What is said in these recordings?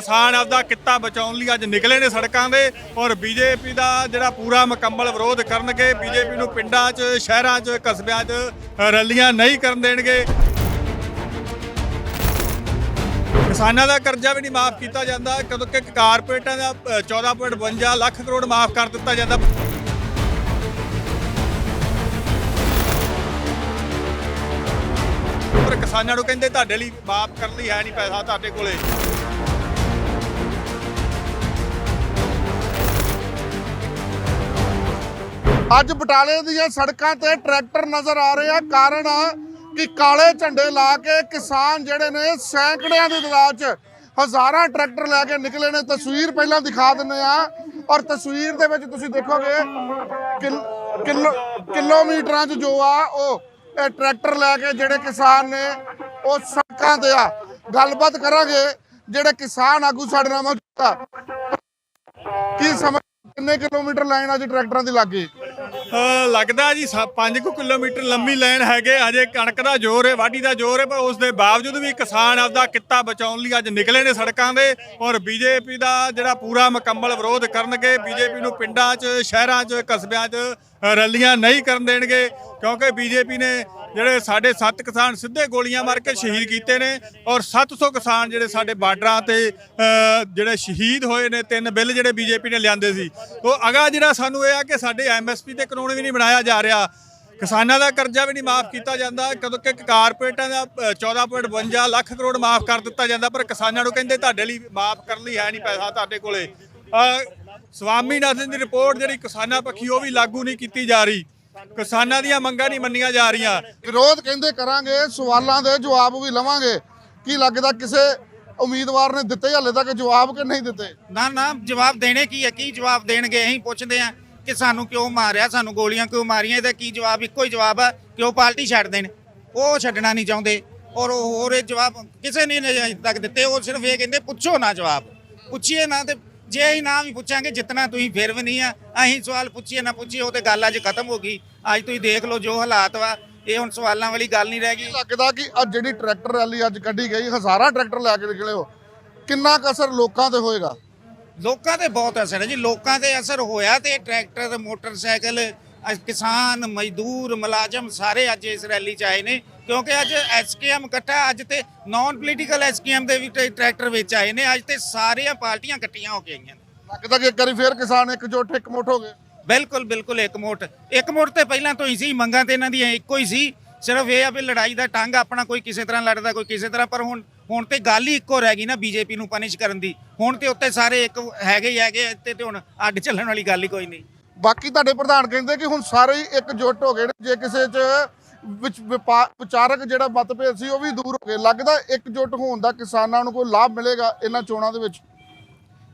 ਕਿਸਾਨ ਆਪਦਾ ਕਿੱਤਾ ਬਚਾਉਣ ਲਈ ਅੱਜ ਨਿਕਲੇ ਨੇ ਸੜਕਾਂ ਦੇ ਔਰ ਬੀਜੇਪੀ ਦਾ ਜਿਹੜਾ ਪੂਰਾ ਮੁਕੰਮਲ ਵਿਰੋਧ ਕਰਨਗੇ ਬੀਜੇਪੀ ਨੂੰ ਪਿੰਡਾਂ 'ਚ ਸ਼ਹਿਰਾਂ 'ਚ ਕਸਬਿਆਂ 'ਚ ਰੈਲੀਆਂ ਨਹੀਂ ਕਰਨ ਦੇਣਗੇ। ਕਿਸਾਨਾਂ ਦਾ ਕਰਜ਼ਾ ਵੀ ਨਹੀਂ ਮਾਫ ਕੀਤਾ ਜਾਂਦਾ ਕਦੋਂ ਕਿ ਕਾਰਪੋਰੇਟਾਂ ਦਾ ਅ, 14.52 ਲੱਖ ਕਰੋੜ ਮਾਫ ਕਰ ਦਿੱਤਾ ਜਾਂਦਾ। ਪਰ ਕਿਸਾਨਾਂ ਨੂੰ ਕਹਿੰਦੇ ਤੁਹਾਡੇ ਲਈ ਮਾਫ ਕਰਨ ਲਈ ਹੈ ਨਹੀਂ ਪੈਸਾ ਤੁਹਾਡੇ ਕੋਲੇ। ਅੱਜ ਬਟਾਲੇ ਦੀਆਂ ਸੜਕਾਂ ਤੇ ਟਰੈਕਟਰ ਨਜ਼ਰ ਆ ਰਹੇ ਆ। ਕਾਰਨ ਕਿ ਕਾਲੇ ਝੰਡੇ ਲਾ ਕੇ ਕਿਸਾਨ ਜਿਹੜੇ ਨੇ ਸੈਂਕੜਿਆਂ ਦੀ ਤਾਦਾਦ 'ਚ ਹਜ਼ਾਰਾਂ ਟਰੈਕਟਰ ਲੈ ਕੇ ਨਿਕਲੇ ਨੇ। ਤਸਵੀਰ ਪਹਿਲਾਂ ਦਿਖਾ ਦਿੰਦੇ ਆ ਔਰ ਤਸਵੀਰ ਦੇ ਵਿੱਚ ਤੁਸੀਂ ਦੇਖੋਗੇ ਕਿਲ- ਕਿਲੋ ਕਿਲੋਮੀਟਰਾਂ 'ਚ ਜੋ ਆ ਉਹ ਇਹ ਟਰੈਕਟਰ ਲੈ ਕੇ ਜਿਹੜੇ ਕਿਸਾਨ ਨੇ ਉਹ ਸੜਕਾਂ ਤੇ ਆ। ਗੱਲਬਾਤ ਕਰਾਂਗੇ ਜਿਹੜੇ ਕਿਸਾਨ ਆਗੂ ਸਾਡੇ ਨਾਲ ਮੌਜੂਦ ਆ। ਕੀ ਸਮਝ ਕਿੰਨੇ ਕਿਲੋਮੀਟਰ ਲਾਈਨ ਅੱਜ ਟਰੈਕਟਰਾਂ ਦੀ ਲੱਗੀ ਅ, ਲੱਗਦਾ ਜੀ 5 ਕਿਲੋਮੀਟਰ ਲੰਮੀ ਲਾਈਨ ਹੈਗੇ, ਅਜੇ ਕਣਕ ਦਾ ਜ਼ੋਰ ਹੈ, ਵਾਢੀ ਦਾ ਜ਼ੋਰ ਹੈ, ਪਰ ਉਸ ਦੇ ਬਾਵਜੂਦ ਵੀ ਕਿਸਾਨ ਆਪਦਾ ਕਿੱਤਾ ਬਚਾਉਣ ਲਈ ਅੱਜ ਨਿਕਲੇ ਨੇ ਸੜਕਾਂ ਦੇ ਔਰ ਬੀਜੇਪੀ ਦਾ ਜਿਹੜਾ ਪੂਰਾ ਮੁਕੰਮਲ ਵਿਰੋਧ ਕਰਨਗੇ, ਬੀਜੇਪੀ ਨੂੰ ਪਿੰਡਾਂ 'ਚ, ਸ਼ਹਿਰਾਂ 'ਚ, ਕਸਬਿਆਂ 'ਚ ਰੈਲੀਆਂ ਨਹੀਂ ਕਰਨ ਦੇਣਗੇ, ਕਿਉਂਕਿ ਬੀਜੇਪੀ ਨੇ ਜਿਹੜੇ ਸਾਡੇ ਸੱਤ ਕਿਸਾਨ ਸਿੱਧੇ ਗੋਲੀਆਂ ਮਾਰ ਕੇ ਸ਼ਹੀਦ ਕੀਤੇ ਨੇ ਔਰ 700 ਕਿਸਾਨ ਜਿਹੜੇ ਸਾਡੇ ਬਾਰਡਰਾਂ ਤੇ ਜਿਹੜੇ ਸ਼ਹੀਦ ਹੋਏ ਨੇ ਤਿੰਨ ਬਿੱਲ ਜਿਹੜੇ ਬੀਜੇਪੀ ਨੇ ਲਿਆਂਦੇ ਸੀ। ਉਹ ਅਗਾ ਜਿਹੜਾ ਸਾਨੂੰ ਇਹ ਆ ਕਿ ਸਾਡੇ ਐਮਐਸਪੀ ਤੇ ਕਾਨੂੰਨ ਵੀ ਨਹੀਂ ਬਣਾਇਆ ਜਾ ਰਿਹਾ। ਕਿਸਾਨਾਂ ਦਾ ਕਰਜ਼ਾ ਵੀ ਨਹੀਂ ਮਾਫ ਕੀਤਾ ਜਾਂਦਾ। ਕਦੋਂ ਕਿ ਕਾਰਪੋਰੇਟਾਂ ਦਾ ਅ, 14.52 ਲੱਖ ਕਰੋੜ ਮਾਫ ਕਰ ਦਿੱਤਾ ਜਾਂਦਾ ਪਰ ਕਿਸਾਨਾਂ ਨੂੰ ਕਹਿੰਦੇ ਤੁਹਾਡੇ ਲਈ ਮਾਫ ਕਰਨ ਲਈ ਹੈ ਨਹੀਂ ਪੈਸਾ ਤੁਹਾਡੇ ਕੋਲੇ। ਸਵਾਮੀਨਾਥਨ ਦੀ ਰਿਪੋਰਟ ਜਿਹੜੀ ਕਿਸਾਨਾਂ ਪੱਖੀ ਉਹ ਵੀ ਲਾਗੂ ਨਹੀਂ ਕੀਤੀ ਜਾ ਰਹੀ। ਕਿਸਾਨਾਂ ਦੀਆਂ ਮੰਗਾਂ ਨਹੀਂ ਮੰਨੀਆਂ ਜਾ ਰਹੀਆਂ। ਵਿਰੋਧ ਕਹਿੰਦੇ ਕਰਾਂਗੇ ਸਵਾਲਾਂ ਦੇ ਜਵਾਬ ਵੀ ਲਵਾਂਗੇ। ਕੀ ਲੱਗਦਾ ਕਿਸੇ ਉਮੀਦਵਾਰ ਨੇ ਦਿੱਤੇ ਹਾਲੇ ਤੱਕ ਜਵਾਬ ਕਿ ਨਹੀਂ ਦਿੱਤੇ? ਨਾ ਨਾ ਜਵਾਬ ਦੇਣੇ ਕੀ ਹੈ ਕੀ ਜਵਾਬ ਦੇਣਗੇ? ਅਸੀਂ ਪੁੱਛਦੇ ਆ ਕਿ ਸਾਨੂੰ ਕਿਉਂ ਮਾਰਿਆ ਸਾਨੂੰ ਗੋਲੀਆਂ ਕਿਉਂ ਮਾਰੀਆਂ? ਇਹਦਾ ਕੀ ਜਵਾਬ? ਇੱਕੋ ਹੀ ਜਵਾਬ ਆ ਕਿ ਉਹ ਪਾਰਟੀ ਛੱਡ ਦੇਣ। ਉਹ ਛੱਡਣਾ ਨਹੀਂ ਚਾਹੁੰਦੇ। ਔਰ ਉਹ ਹੋਰ ਇਹ ਜਵਾਬ ਕਿਸੇ ਨੇ ਨਹੀਂ ਅਜੇ ਤੱਕ ਦਿੱਤੇ। ਉਹ ਸਿਰਫ ਇਹ ਕਹਿੰਦੇ ਪੁੱਛੋ ਨਾ ਜਵਾਬ। ਪੁੱਛੀਏ ਨਾ ਤੇ ਜੇ ਅਸੀਂ ਨਾ ਵੀ ਪੁੱਛਾਂਗੇ ਜਿੰਨਾ ਤੁਸੀਂ ਫਿਰ ਵੀ ਨਹੀਂ ਆ। ਅਸੀਂ ਸਵਾਲ ਪੁੱਛੀਏ ਨਾ ਪੁੱਛੀਏ ਉਹ ਤੇ ਗੱਲ ਅੱਜ ਖਤਮ ਹੋ ਗਈ। ਅੱਜ ਤੁਸੀਂ ਦੇਖ ਲਓ ਜੋ ਹਾਲਾਤ ਵਾ ਇਹ ਹੁਣ ਸਵਾਲਾਂ ਵਾਲੀ ਗੱਲ ਨਹੀਂ ਰਹਿ ਗਈ। ਲੱਗਦਾ ਕਿ ਅੱਜ ਜਿਹੜੀ ਟਰੈਕਟਰ ਰੈਲੀ ਅੱਜ ਕੱਢੀ ਗਈ ਹਜ਼ਾਰਾਂ ਟਰੈਕਟਰ ਲੈ ਕੇ ਨਿਕਲੇ ਹੋ। ਕਿੰਨਾ ਕੁ ਅਸਰ ਲੋਕਾਂ ਤੇ ਹੋਏਗਾ? ਲੋਕਾਂ ਤੇ ਬਹੁਤ ਅਸਰ ਹੈ ਜੀ। ਲੋਕਾਂ ਤੇ ਅਸਰ ਹੋਇਆ ਤੇ ਟਰੈਕਟਰ ਮੋਟਰਸਾਈਕਲ ਕਿਸਾਨ ਮਜ਼ਦੂਰ ਮੁਲਾਜ਼ਮ ਸਾਰੇ ਅੱਜ ਇਸ ਰੈਲੀ 'ਚ ਆਏ ਨੇ। ਕਿਉਂਕਿ ਅੱਜ ਐਸਕੇਐਮ ਇਕੱਠਾ ਅੱਜ ਤੇ ਨਾਨ ਪੋਲੀਟੀਕਲ ਐਸਕੇਐਮ ਦੇ ਵੀ ਟਰੈਕਟਰ ਵਿੱਚ ਆਏ ਨੇ। ਅੱਜ ਤੇ ਸਾਰੀਆਂ ਪਾਰਟੀਆਂ ਇਕੱਠੀਆਂ ਹੋ ਕੇ ਆਈਆਂ ਲੱਗਦਾ ਕਿ ਇੱਕ ਵਾਰੀ ਫੇਰ ਕਿਸਾਨ ਇਕਜੁੱਟ ਇਕਮੁੱਠ ਹੋ ਗਏ। ਬਿਲਕੁਲ ਬਿਲਕੁਲ ਇੱਕ ਮੋਟ ਇੱਕ ਮੋਟ ਤੇ ਪਹਿਲਾਂ ਤੋਂ ਹੀ ਸੀ ਮੰਗਾਂ ਤੇ ਇਹਨਾਂ ਦੀਆਂ ਇੱਕੋ ਹੀ ਸੀ। ਸਿਰਫ ਇਹ ਆ ਵੀ ਲੜਾਈ ਦਾ ਟੰਗ ਆਪਣਾ ਕੋਈ ਕਿਸੇ ਤਰ੍ਹਾਂ ਲੜਦਾ ਕੋਈ ਕਿਸੇ ਤਰ੍ਹਾਂ ਪਰ ਹੁਣ ਹੁਣ ਤੇ ਗੱਲ ਹੀ ਇੱਕੋ ਰਹਿ ਗਈ ਨਾ ਬੀਜੇਪੀ ਨੂੰ ਪਨਿਸ਼ ਕਰਨ ਦੀ। ਹੁਣ ਤੇ ਉੱਤੇ ਸਾਰੇ ਇੱਕ ਹੈਗੇ ਹੀ ਹੈਗੇ ਤੇ ਤੇ ਹੁਣ ਅੱਡ ਚੱਲਣ ਵਾਲੀ ਗੱਲ ਹੀ ਕੋਈ ਨਹੀਂ। ਬਾਕੀ ਤੁਹਾਡੇ ਪ੍ਰਧਾਨ ਕਹਿੰਦੇ ਕਿ ਹੁਣ ਸਾਰੇ ਹੀ ਇਕਜੁੱਟ ਹੋ ਗਏ ਨੇ ਜੇ ਕਿਸੇ 'ਚ ਵਿੱਚ ਵਿਪਾ- ਵਿਚਾਰਕ ਜਿਹੜਾ ਮਤਭੇਦ ਸੀ ਉਹ ਵੀ ਦੂਰ ਹੋ ਗਏ। ਲੱਗਦਾ ਇਕਜੁੱਟ ਹੋਣ ਦਾ ਕਿਸਾਨਾਂ ਨੂੰ ਕੋਈ ਲਾਭ ਮਿਲੇਗਾ ਇਹਨਾਂ ਚੋਣਾਂ ਦੇ ਵਿੱਚ?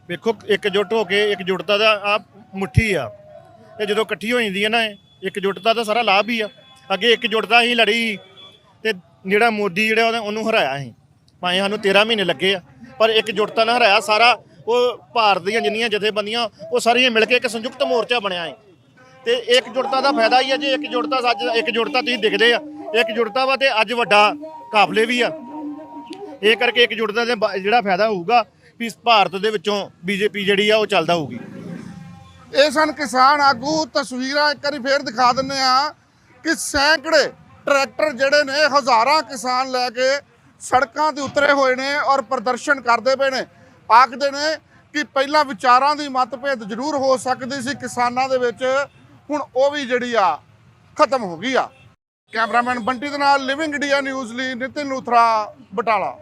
ਵੇਖੋ ਇਕਜੁੱਟ ਹੋ ਕੇ ਇਕਜੁੱਟਤਾ ਦਾ ਆ ਮੁੱਠੀ ਆ। ਇਹ ਜਦੋਂ ਇਕੱਠੀ ਹੋ ਜਾਂਦੀ ਹੈ ਨਾ ਇਹ, ਇਕਜੁੱਟਤਾ ਦਾ ਸਾਰਾ ਲਾਭ ਹੀ ਆ। ਅੱਗੇ ਇਕਜੁੱਟਤਾ ਹੀ ਲੜੀ ਤੇ ਜਿਹੜਾ ਮੋਦੀ ਜਿਹੜਾ ਉਹਨੇ- ਉਹਨੂੰ ਹਰਾਇਆ ਸੀ ਭਾਵੇਂ ਸਾਨੂੰ 13 ਮਹੀਨੇ ਲੱਗੇ ਆ ਪਰ ਇਕਜੁੱਟਤਾ ਨਾਲ ਹਰਾਇਆ ਸਾਰਾ ਉਹ ਭਾਰਤ ਦੀਆਂ ਜਿੰਨੀਆਂ ਜਥੇਬੰਦੀਆਂ ਉਹ ਸਾਰੀਆਂ ਮਿਲ ਕੇ ਇੱਕ ਸੰਯੁਕਤ ਮੋਰਚਾ ਬਣਿਆ ਹੈ। ਤੇ ਇਕਜੁੱਟਤਾ ਦਾ ਫਾਇਦਾ ਹੀ ਆ ਜੇ ਇਕਜੁੱਟਤਾ ਅੱਜ ਇਕਜੁੱਟਤਾ ਤੁਸੀਂ ਦਿਖਦੇ ਆ ਇਕਜੁੱਟਤਾ ਵਾ ਤੇ ਅੱਜ ਵੱਡਾ ਕਾਫਲੇ ਵੀ ਆ। ਇਹ ਕਰਕੇ ਇਕਜੁੱਟਤਾ ਦੇ ਬ- ਜਿਹੜਾ ਫਾਇਦਾ ਹੋਊਗਾ ਵੀ ਭਾਰਤ ਦੇ ਵਿੱਚੋਂ ਬੀਜੇਪੀ ਜਿਹੜੀ ਆ ਉਹ ਚੱਲਦਾ ਹੋਊਗੀ। ਇਹ ਸਨ ਕਿਸਾਨ ਆਗੂ, ਤਸਵੀਰਾਂ ਇੱਕ ਵਾਰੀ ਫੇਰ ਦਿਖਾ ਦਿੰਨੇ ਆ ਕਿ ਸੈਂਕੜੇ ਟਰੈਕਟਰ ਜਿਹੜੇ ਨੇ, ਹਜ਼ਾਰਾਂ ਕਿਸਾਨ ਲੈ ਕੇ ਸੜਕਾਂ ਤੇ ਉਤਰੇ ਹੋਏ ਨੇ ਔਰ ਪ੍ਰਦਰਸ਼ਨ ਕਰਦੇ ਪਏ ਨੇ। ਆਖਦੇ ਨੇ ਕਿ ਪਹਿਲਾਂ ਵਿਚਾਰਾਂ ਦੀ ਮਤਭੇਦ ਜ਼ਰੂਰ ਹੋ ਸਕਦੀ ਸੀ ਕਿਸਾਨਾਂ ਦੇ ਵਿੱਚ, ਹੁਣ ਉਹ ਵੀ ਜਿਹੜੀ ਆ, ਖਤਮ ਹੋ ਗਈ ਆ। ਕੈਮਰਾਮੈਨ ਬੰਟੀ ਦੇ ਨਾਲ ਲਿਵਿੰਗ ਇੰਡੀਆ ਨਿਊਜ਼ ਲਈ ਨਿਤਿਨ ਲੂਥਰਾ, ਬਟਾਲਾ।